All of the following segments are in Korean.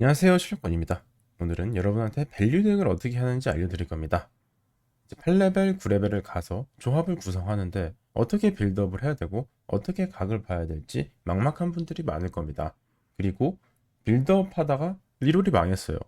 안녕하세요 실력권입니다. 오늘은 여러분한테 밸류 덱을 어떻게 하는지 알려드릴 겁니다. 이제 8레벨, 9레벨을 가서 조합을 구성하는데 어떻게 빌드업을 해야 되고 어떻게 각을 봐야 될지 막막한 분들이 많을 겁니다. 그리고 빌드업 하다가 리롤이 망했어요.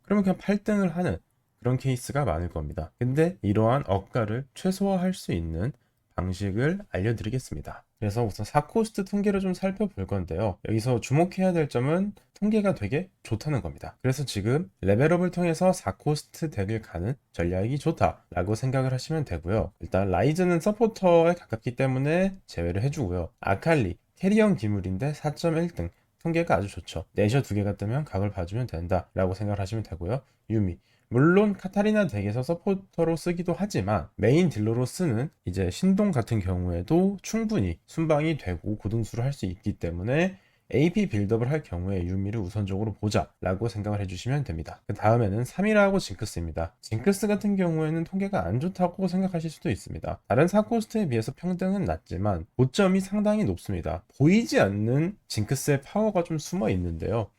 그러면 그냥 8등을 하는 그런 케이스가 많을 겁니다. 근데 이러한 억가를 최소화할 수 있는 방식을 알려드리겠습니다. 그래서 우선 4코스트 통계를 좀 살펴볼 건데요. 여기서 주목해야 될 점은 통계가 되게 좋다는 겁니다. 그래서 지금 레벨업을 통해서 4코스트 덱을 가는 전략이 좋다라고 생각을 하시면 되고요. 일단 라이즈는 서포터에 가깝기 때문에 제외를 해주고요. 아칼리, 캐리언 기물인데 4.1등. 통계가 아주 좋죠. 내셔 두 개가 뜨면 각을 봐주면 된다라고 생각을 하시면 되고요. 유미, 물론 카타리나 덱에서 서포터로 쓰기도 하지만 메인 딜러로 쓰는 이제 신동 같은 경우에도 충분히 순방이 되고 고등수를 할 수 있기 때문에 AP 빌드업을 할 경우에 유미를 우선적으로 보자 라고 생각을 해주시면 됩니다. 그 다음에는 3이라고 징크스입니다. 징크스 같은 경우에는 통계가 안 좋다고 생각하실 수도 있습니다. 다른 4코스트에 비해서 평등은 낮지만 고점이 상당히 높습니다. 보이지 않는 징크스의 파워가 좀 숨어 있는데요.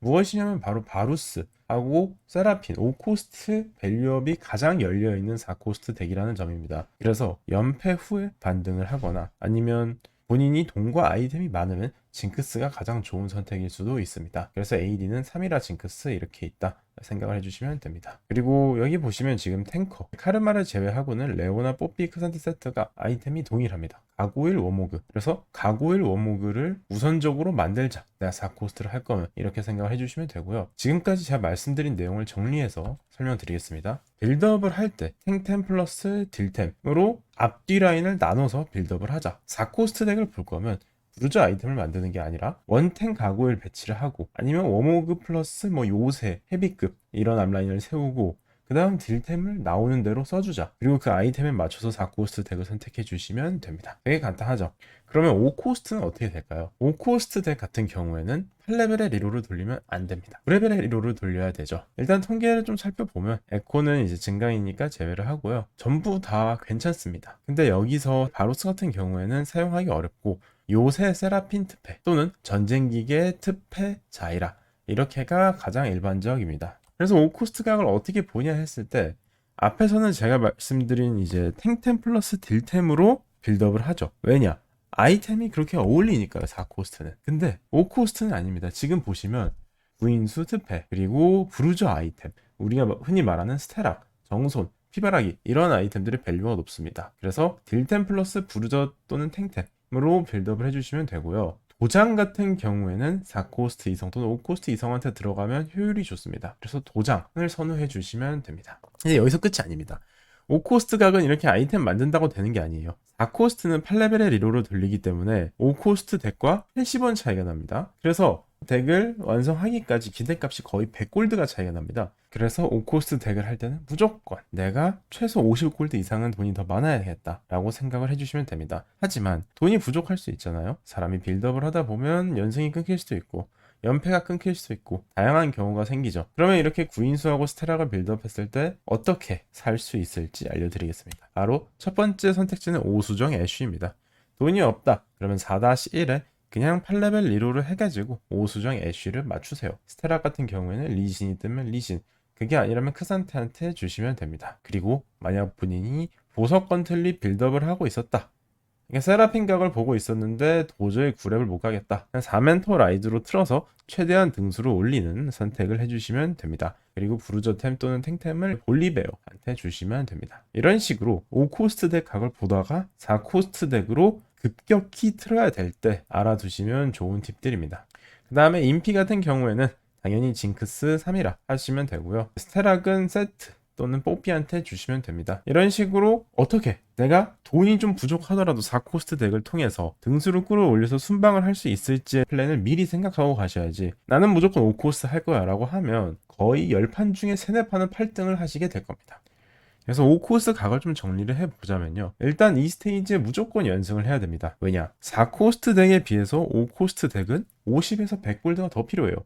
무엇이냐면 바로 바루스 하고 세라핀 5코스트 밸류업이 가장 열려있는 4코스트 덱이라는 점입니다. 그래서 연패 후에 반등을 하거나 아니면 본인이 돈과 아이템이 많으면 징크스가 가장 좋은 선택일 수도 있습니다. 그래서 AD는 3이라 징크스 이렇게 있다 생각을 해주시면 됩니다. 그리고 여기 보시면 지금 탱커 카르마를 제외하고는 레오나 뽀삐 크산티 세트가 아이템이 동일합니다. 가고일 워모그 그래서 가고일 워모그를 우선적으로 만들자 내가 4코스트를 할 거면 이렇게 생각을 해주시면 되고요. 지금까지 제가 말씀드린 내용을 정리해서 설명드리겠습니다. 빌드업을 할 때 탱템 플러스 딜템으로 앞뒤 라인을 나눠서 빌드업을 하자. 4코스트 덱을 볼 거면 브루즈 아이템을 만드는 게 아니라 원탱 가고일 배치를 하고 아니면 워모그 플러스 뭐 요새 헤비급 이런 앞라인을 세우고 그 다음 딜템을 나오는 대로 써주자. 그리고 그 아이템에 맞춰서 4코스트 덱을 선택해 주시면 됩니다. 되게 간단하죠. 그러면 5코스트는 어떻게 될까요? 5코스트 덱 같은 경우에는 8레벨의 리로를 돌리면 안 됩니다. 9레벨의 리로를 돌려야 되죠. 일단 통계를 좀 살펴보면 에코는 이제 증강이니까 제외를 하고요. 전부 다 괜찮습니다. 근데 여기서 바로스 같은 경우에는 사용하기 어렵고 요새 세라핀 특패 또는 전쟁기계 특패 자이라 이렇게가 가장 일반적입니다. 그래서 오코스트 각을 어떻게 보냐 했을 때 앞에서는 제가 말씀드린 이제 탱템 플러스 딜템으로 빌드업을 하죠. 왜냐? 아이템이 그렇게 어울리니까요. 4코스트는. 근데 5코스트는 아닙니다. 지금 보시면 구인수 특패 그리고 브루저 아이템 우리가 흔히 말하는 스테락, 정손, 피바라기 이런 아이템들의 밸류가 높습니다. 그래서 딜템 플러스 브루저 또는 탱템으 로 빌드업을 해주시면 되고요. 도장 같은 경우에는 4코스트 이상 또는 5코스트 이상한테 들어가면 효율이 좋습니다. 그래서 도장을 선호해 주시면 됩니다. 근데 여기서 끝이 아닙니다. 5코스트 각은 이렇게 아이템 만든다고 되는 게 아니에요. 4코스트는 8레벨의 리로를 돌리기 때문에 5코스트 덱과 80원 차이가 납니다. 그래서 덱을 완성하기까지 기대값이 거의 100골드가 차이가 납니다. 그래서 5코스트 덱을 할 때는 무조건 내가 최소 50골드 이상은 돈이 더 많아야겠다 라고 생각을 해주시면 됩니다. 하지만 돈이 부족할 수 있잖아요. 사람이 빌드업을 하다 보면 연승이 끊길 수도 있고 연패가 끊길 수도 있고 다양한 경우가 생기죠. 그러면 이렇게 구인수하고 스테락을 빌드업했을 때 어떻게 살 수 있을지 알려드리겠습니다. 바로 첫 번째 선택지는 오수정 애쉬입니다. 돈이 없다. 그러면 4-1에 그냥 8레벨 리로를 해가지고 오수정 애쉬를 맞추세요. 스테락 같은 경우에는 리신이 뜨면 리신, 그게 아니라면 크산테한테 주시면 됩니다. 그리고 만약 본인이 보석 건틀리 빌드업을 하고 있었다. 그러니까 세라핀 각을 보고 있었는데 도저히 9렙을 못 가겠다. 그냥 4멘토 라이드로 틀어서 최대한 등수를 올리는 선택을 해주시면 됩니다. 그리고 부르저템 또는 탱템을 볼리베어한테 주시면 됩니다. 이런 식으로 5코스트 덱 각을 보다가 4코스트 덱으로 급격히 틀어야 될 때 알아두시면 좋은 팁들입니다. 그 다음에 인피 같은 경우에는 당연히 징크스 3이라 하시면 되고요. 스테락은 세트 또는 뽀삐한테 주시면 됩니다. 이런 식으로 어떻게 내가 돈이 좀 부족하더라도 4코스트 덱을 통해서 등수를 끌어올려서 순방을 할 수 있을지 플랜을 미리 생각하고 가셔야지 나는 무조건 5코스트 할 거야 라고 하면 거의 10판 중에 3, 4판은 8등을 하시게 될 겁니다. 그래서 5코스 각을 좀 정리를 해보자면요. 일단 이 스테이지에 무조건 연승을 해야 됩니다. 왜냐? 4코스트 덱에 비해서 5코스트 덱은 50에서 100골드가 더 필요해요.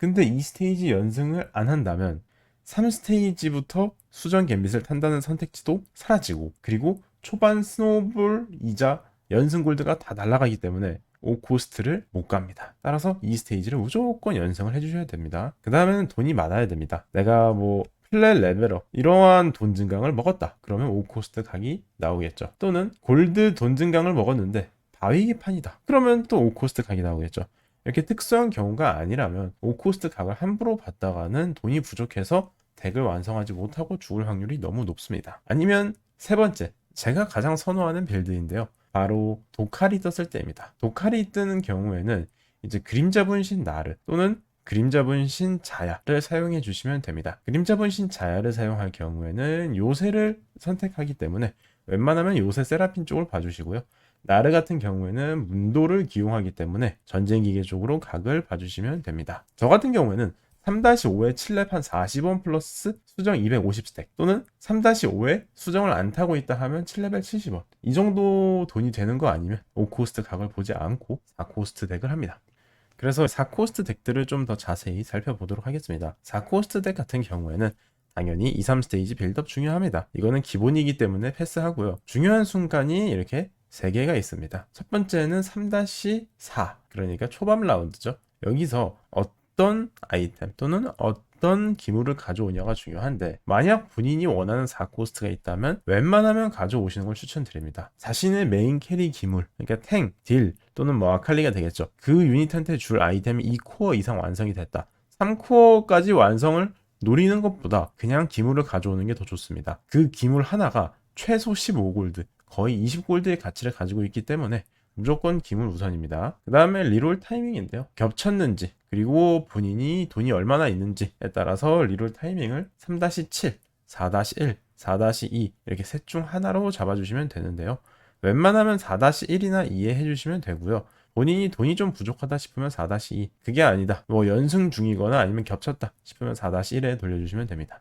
근데 이 스테이지 연승을 안 한다면 3스테이지부터 수정 갬빗을 탄다는 선택지도 사라지고 그리고 초반 스노우볼이자 연승 골드가 다 날아가기 때문에 5코스트를 못 갑니다. 따라서 이 스테이지를 무조건 연승을 해주셔야 됩니다. 그 다음에는 돈이 많아야 됩니다. 내가 뭐 플랫 레벨업 이러한 돈 증강을 먹었다. 그러면 5코스트 각이 나오겠죠. 또는 골드 돈 증강을 먹었는데 바위기판이다. 그러면 또 5코스트 각이 나오겠죠. 이렇게 특수한 경우가 아니라면 5코스트 각을 함부로 받다가는 돈이 부족해서 덱을 완성하지 못하고 죽을 확률이 너무 높습니다. 아니면 세 번째, 제가 가장 선호하는 빌드인데요. 바로 도칼이 떴을 때입니다. 도칼이 뜨는 경우에는 이제 그림자 분신 나르 또는 그림자 분신 자야를 사용해 주시면 됩니다. 그림자 분신 자야를 사용할 경우에는 요새를 선택하기 때문에 웬만하면 요새 세라핀 쪽을 봐주시고요. 나르 같은 경우에는 문도를 기용하기 때문에 전쟁기계 쪽으로 각을 봐주시면 됩니다. 저 같은 경우에는 3-5에 7렙 한 40원 플러스 수정 250스택 또는 3-5에 수정을 안 타고 있다 하면 7레벨 70원 이 정도 돈이 되는 거 아니면 5코스트 각을 보지 않고 4코스트 덱을 합니다. 그래서 4코스트 덱들을 좀 더 자세히 살펴보도록 하겠습니다. 4코스트 덱 같은 경우에는 당연히 2, 3스테이지 빌드업 중요합니다. 이거는 기본이기 때문에 패스하고요. 중요한 순간이 이렇게 3개가 있습니다. 첫 번째는 3-4 그러니까 초반 라운드죠. 여기서 어떤 아이템 또는 어떤 기물을 가져오냐가 중요한데 만약 본인이 원하는 4코스트가 있다면 웬만하면 가져오시는 걸 추천드립니다. 자신의 메인 캐리 기물 그러니까 탱, 딜 또는 뭐 아칼리가 되겠죠. 그 유닛한테 줄 아이템이 2코어 이상 완성이 됐다. 3코어까지 완성을 노리는 것보다 그냥 기물을 가져오는 게 더 좋습니다. 그 기물 하나가 최소 15골드, 거의 20골드의 가치를 가지고 있기 때문에 무조건 기물 우선입니다. 그 다음에 리롤 타이밍인데요. 겹쳤는지, 그리고 본인이 돈이 얼마나 있는지에 따라서 리롤 타이밍을 3-7, 4-1, 4-2 이렇게 셋 중 하나로 잡아주시면 되는데요. 웬만하면 4-1이나 2에 해주시면 되고요. 본인이 돈이 좀 부족하다 싶으면 4-2 그게 아니다 뭐 연승 중이거나 아니면 겹쳤다 싶으면 4-1에 돌려주시면 됩니다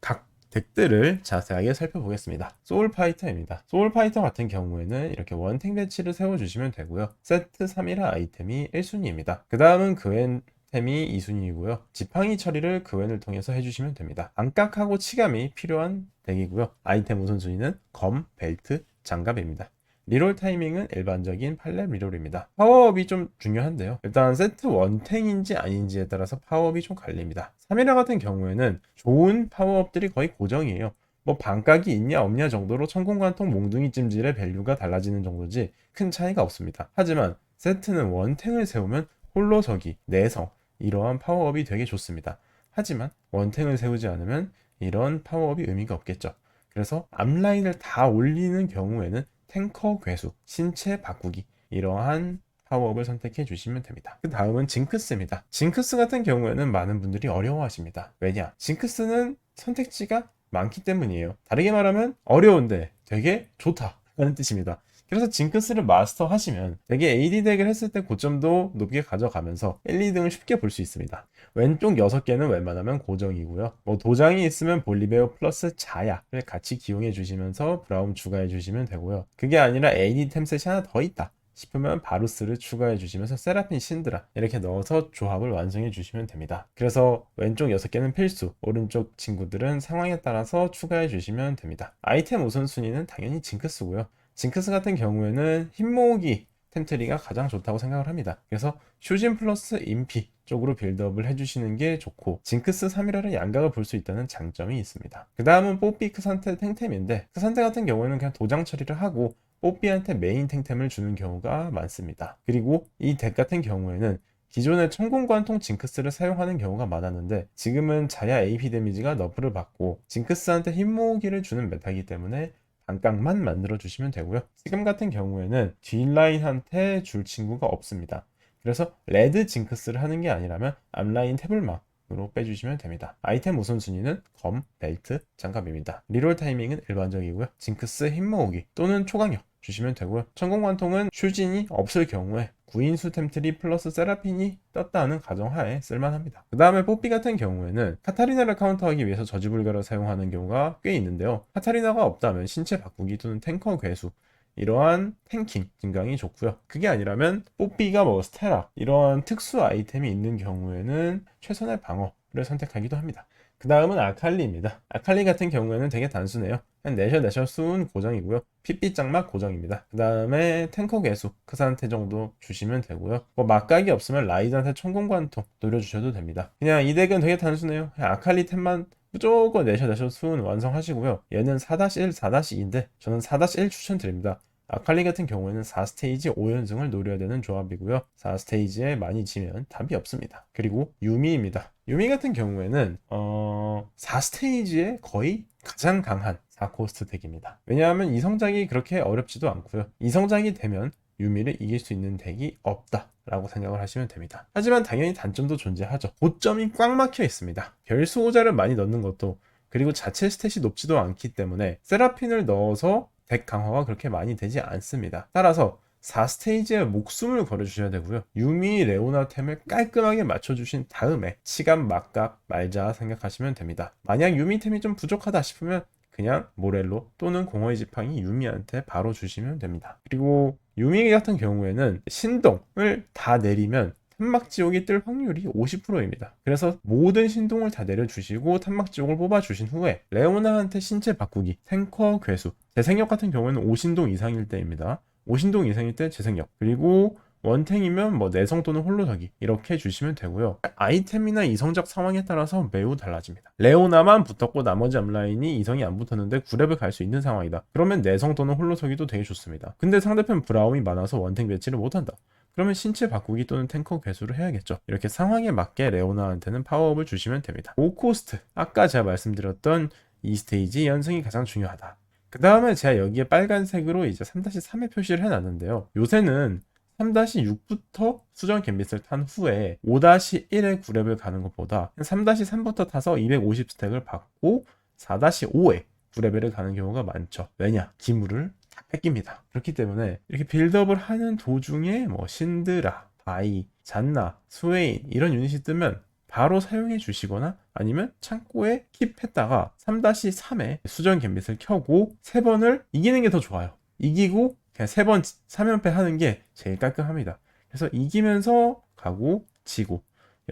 각 덱들을 자세하게 살펴보겠습니다 소울 파이터입니다 소울 파이터 같은 경우에는 이렇게 원탱 배치를 세워주시면 되고요 세트 3이라 아이템이 1순위입니다 그 다음은 그웬 템이 2순위이고요. 지팡이 처리를 그웬을 통해서 해주시면 됩니다. 안깍하고 치감이 필요한 덱이고요. 아이템 우선순위는 검, 벨트, 장갑입니다. 리롤 타이밍은 일반적인 8렙 리롤입니다. 파워업이 좀 중요한데요. 일단 세트 원탱인지 아닌지에 따라서 파워업이 좀 갈립니다. 3이라 같은 경우에는 좋은 파워업들이 거의 고정이에요. 뭐 반각이 있냐 없냐 정도로 천공관통 몽둥이 찜질의 밸류가 달라지는 정도지 큰 차이가 없습니다. 하지만 세트는 원탱을 세우면 홀로서기, 내성 이러한 파워업이 되게 좋습니다. 하지만 원탱을 세우지 않으면 이런 파워업이 의미가 없겠죠. 그래서 앞라인을 다 올리는 경우에는 탱커 괴수, 신체 바꾸기 이러한 파워업을 선택해 주시면 됩니다. 그 다음은 징크스입니다. 징크스 같은 경우에는 많은 분들이 어려워하십니다. 왜냐? 징크스는 선택지가 많기 때문이에요. 다르게 말하면 어려운데 되게 좋다 라는 뜻입니다. 그래서 징크스를 마스터 하시면 되게 AD 덱을 했을 때 고점도 높게 가져가면서 1, 2등을 쉽게 볼 수 있습니다. 왼쪽 6개는 웬만하면 고정이고요. 뭐 도장이 있으면 볼리베어 플러스 자야를 같이 기용해 주시면서 브라움 추가해 주시면 되고요. 그게 아니라 AD 템셋이 하나 더 있다. 싶으면 바루스를 추가해 주시면서 세라핀 신드라 이렇게 넣어서 조합을 완성해 주시면 됩니다. 그래서 왼쪽 6개는 필수, 오른쪽 친구들은 상황에 따라서 추가해 주시면 됩니다. 아이템 우선순위는 당연히 징크스고요. 징크스 같은 경우에는 힘 모으기 템트리가 가장 좋다고 생각을 합니다. 그래서 슈진 플러스 인피 쪽으로 빌드업을 해주시는 게 좋고 징크스 3이라는 양각을 볼 수 있다는 장점이 있습니다. 그 다음은 뽀삐 크산테 탱템인데 크산테 같은 경우에는 그냥 도장 처리를 하고 뽀삐한테 메인 탱템을 주는 경우가 많습니다. 그리고 이 덱 같은 경우에는 기존의 천공관통 징크스를 사용하는 경우가 많았는데 지금은 자야 AP 데미지가 너프를 받고 징크스한테 힘 모으기를 주는 메타이기 때문에 반각만 만들어 주시면 되고요. 지금 같은 경우에는 뒷라인한테 줄 친구가 없습니다. 그래서 레드 징크스를 하는 게 아니라면 앞라인 태블망으로 빼주시면 됩니다. 아이템 우선순위는 검, 벨트, 장갑입니다. 리롤 타이밍은 일반적이고요. 징크스 힘 모으기 또는 초강력 주시면 되고요. 천공관통은 슈진이 없을 경우에 구인수 템트리 플러스 세라핀이 떴다는 가정하에 쓸만합니다. 그 다음에 뽀삐 같은 경우에는 카타리나를 카운터하기 위해서 저지불가를 사용하는 경우가 꽤 있는데요. 카타리나가 없다면 신체 바꾸기 또는 탱커 괴수 이러한 탱킹 증강이 좋고요. 그게 아니라면 뽀삐가 뭐 스테라 이러한 특수 아이템이 있는 경우에는 최선의 방어 를 선택하기도 합니다. 그 다음은 아칼리입니다. 아칼리 같은 경우에는 되게 단순해요. 내셔 내셔 수은 고정이고요. 핏빛 장막 고정입니다. 그 다음에 탱커 개수 그 상태 정도 주시면 되고요. 뭐 막각이 없으면 라이드한테 천공관통 노려주셔도 됩니다. 그냥 이 덱은 되게 단순해요. 아칼리 템만 무조건 내셔 내셔 수은 완성하시고요. 얘는 4-1, 4-2인데 저는 4-1 추천드립니다. 아칼리 같은 경우에는 4스테이지 5연승을 노려야 되는 조합이고요. 4스테이지에 많이 지면 답이 없습니다. 그리고 유미입니다. 유미 같은 경우에는 어 4스테이지에 거의 가장 강한 4코스트 덱입니다. 왜냐하면 이 성장이 그렇게 어렵지도 않고요. 이 성장이 되면 유미를 이길 수 있는 덱이 없다. 라고 생각을 하시면 됩니다. 하지만 당연히 단점도 존재하죠. 고점이 꽉 막혀 있습니다. 별수호자를 많이 넣는 것도 그리고 자체 스탯이 높지도 않기 때문에 세라핀을 넣어서 덱 강화가 그렇게 많이 되지 않습니다. 따라서 4스테이지에 목숨을 걸어주셔야 되고요. 유미 레오나 템을 깔끔하게 맞춰주신 다음에 치감 막각 말자 생각하시면 됩니다. 만약 유미 템이 좀 부족하다 싶으면 그냥 모렐로 또는 공허의 지팡이 유미한테 바로 주시면 됩니다. 그리고 유미 같은 경우에는 신동을 다 내리면 탄막 지옥이 뜰 확률이 50%입니다. 그래서 모든 신동을 다 내려주시고 탄막 지옥을 뽑아주신 후에 레오나한테 신체 바꾸기, 탱커 괴수, 재생력 같은 경우에는 5신동 이상일 때입니다. 5신동 이상일 때 재생력, 그리고 원탱이면 뭐 내성 또는 홀로서기 이렇게 주시면 되고요. 아이템이나 이성적 상황에 따라서 매우 달라집니다. 레오나만 붙었고 나머지 앞라인이 이성이 안 붙었는데 9렙을 갈 수 있는 상황이다. 그러면 내성 또는 홀로서기도 되게 좋습니다. 근데 상대편 브라움이 많아서 원탱 배치를 못한다. 그러면 신체 바꾸기 또는 탱커 괴수를 해야겠죠. 이렇게 상황에 맞게 레오나한테는 파워업을 주시면 됩니다. 5코스트 아까 제가 말씀드렸던 이 스테이지 연승이 가장 중요하다. 그 다음에 제가 여기에 빨간색으로 이제 3-3의 표시를 해놨는데요. 요새는 3-6부터 수정 갬빗을 탄 후에 5-1의 9렙을 가는 것보다 3-3부터 타서 250 스택을 받고 4-5에 9레벨을 가는 경우가 많죠. 왜냐? 기물을 다 뺏깁니다. 그렇기 때문에 이렇게 빌드업을 하는 도중에 뭐 신드라, 바이, 잔나, 스웨인 이런 유닛이 뜨면 바로 사용해 주시거나 아니면 창고에 킵했다가 3-3에 수정 갬빗을 켜고 3번을 이기는 게 더 좋아요. 이기고 그냥 세번 3연패 하는 게 제일 깔끔합니다. 그래서 이기면서 가고 지고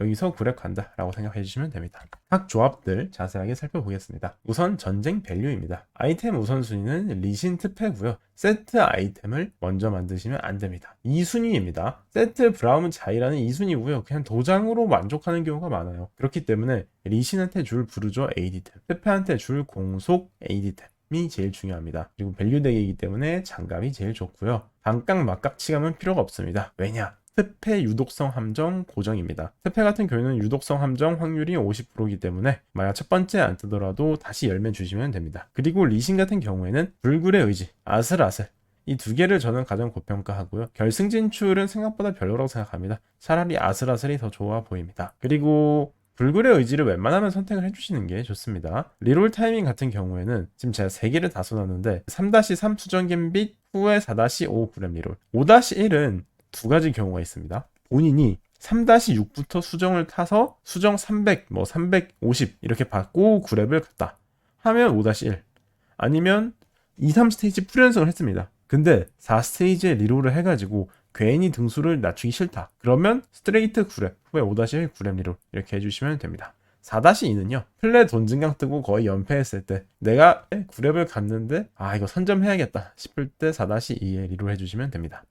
여기서 구랩 간다라고 생각해 주시면 됩니다. 각 조합들 자세하게 살펴보겠습니다. 우선 전쟁 밸류입니다. 아이템 우선순위는 리신 특패고요. 세트 아이템을 먼저 만드시면 안 됩니다. 2순위입니다. 세트 브라운 자이라는 2순위고요. 그냥 도장으로 만족하는 경우가 많아요. 그렇기 때문에 리신한테 줄 부르죠 AD템, 특패한테 줄 공속 AD템 이 제일 중요합니다. 그리고 밸류 덱이기 때문에 장갑이 제일 좋고요. 반각 막각 치감은 필요가 없습니다. 왜냐? 스페 유독성 함정 고정입니다. 스페 같은 경우에는 유독성 함정 확률이 50%이기 때문에 만약 첫 번째 안 뜨더라도 다시 열면 주시면 됩니다. 그리고 리신 같은 경우에는 불굴의 의지, 아슬아슬 이 두 개를 저는 가장 고평가하고요. 결승 진출은 생각보다 별로라고 생각합니다. 차라리 아슬아슬이 더 좋아 보입니다. 그리고 불굴의 의지를 웬만하면 선택을 해주시는 게 좋습니다. 리롤 타이밍 같은 경우에는 지금 제가 3개를 다 쏟았는데 3-3 수정 갬빗 후에 4-5 구렘 리롤 5-1은 두 가지 경우가 있습니다. 본인이 3-6부터 수정을 타서 수정 300, 뭐 350 이렇게 받고 9렙을 갔다 하면 5-1 아니면 2, 3스테이지 풀연승을 했습니다. 근데 4스테이지에 리롤을 해가지고 괜히 등수를 낮추기 싫다. 그러면 스트레이트 9렙 후에 5-1 9렙 리롤 이렇게 해주시면 됩니다. 4-2는요. 플레 돈증강 뜨고 거의 연패했을 때 내가 9렙을 갔는데 아 이거 선점해야겠다 싶을 때 4-2에 리롤 해주시면 됩니다.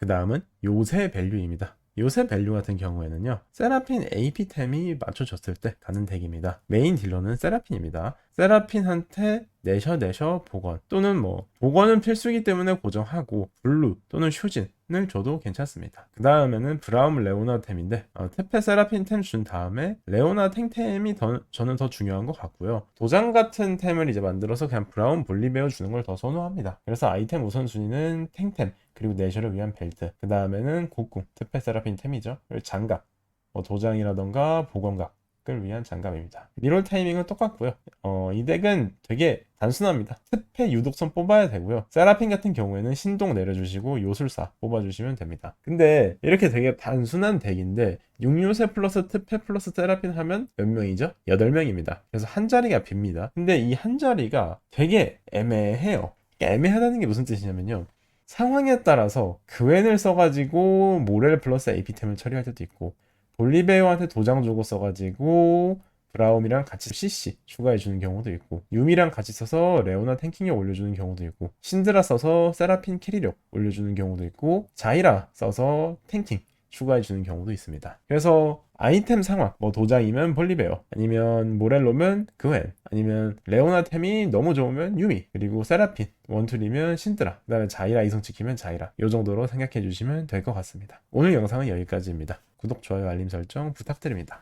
그 다음은 요새 밸류입니다. 요새 밸류 같은 경우에는요 세라핀 AP템이 맞춰졌을 때 가는 덱입니다 메인 딜러는 세라핀입니다 세라핀한테 내셔 내셔 복원 또는 뭐 복원은 필수기 때문에 고정하고 블루 또는 쇼진 을 줘도 괜찮습니다. 그 다음에는 브라움 레오나 템인데 어, 테페 세라핀 템 준 다음에 레오나 탱템이 더, 저는 더 중요한 것 같고요. 도장 같은 템을 이제 만들어서 그냥 브라운 볼리베어 주는 걸 더 선호합니다. 그래서 아이템 우선순위는 탱템 그리고 내셔를 위한 벨트 그 다음에는 곡궁 테페 세라핀 템이죠. 장갑 뭐 도장이라던가 보건각 을 위한 장갑입니다. 리롤 타이밍은 똑같고요. 어, 이 덱은 되게 단순합니다. 특패 유독선 뽑아야 되고요. 세라핀 같은 경우에는 신동 내려주시고 요술사 뽑아주시면 됩니다. 근데 이렇게 되게 단순한 덱인데 6요새 플러스 특패 플러스 세라핀 하면 몇 명이죠? 8명입니다. 그래서 한 자리가 빕니다. 근데 이 한 자리가 되게 애매해요. 애매하다는 게 무슨 뜻이냐면요. 상황에 따라서 그웬을 써가지고 모렐 플러스 AP템을 처리할 때도 있고 볼리베어한테 도장 주고 써가지고 브라움이랑 같이 CC 추가해주는 경우도 있고 유미랑 같이 써서 레오나 탱킹력 올려주는 경우도 있고 신드라 써서 세라핀 캐리력 올려주는 경우도 있고 자이라 써서 탱킹 추가해 주는 경우도 있습니다. 그래서 아이템 상황, 뭐 도장이면 볼리베어, 아니면 모렐로면 그웬, 아니면 레오나템이 너무 좋으면 유미, 그리고 세라핀, 원툴이면 신드라, 그 다음에 자이라 이성 지키면 자이라. 이 정도로 생각해 주시면 될 것 같습니다. 오늘 영상은 여기까지입니다. 구독, 좋아요, 알림 설정 부탁드립니다.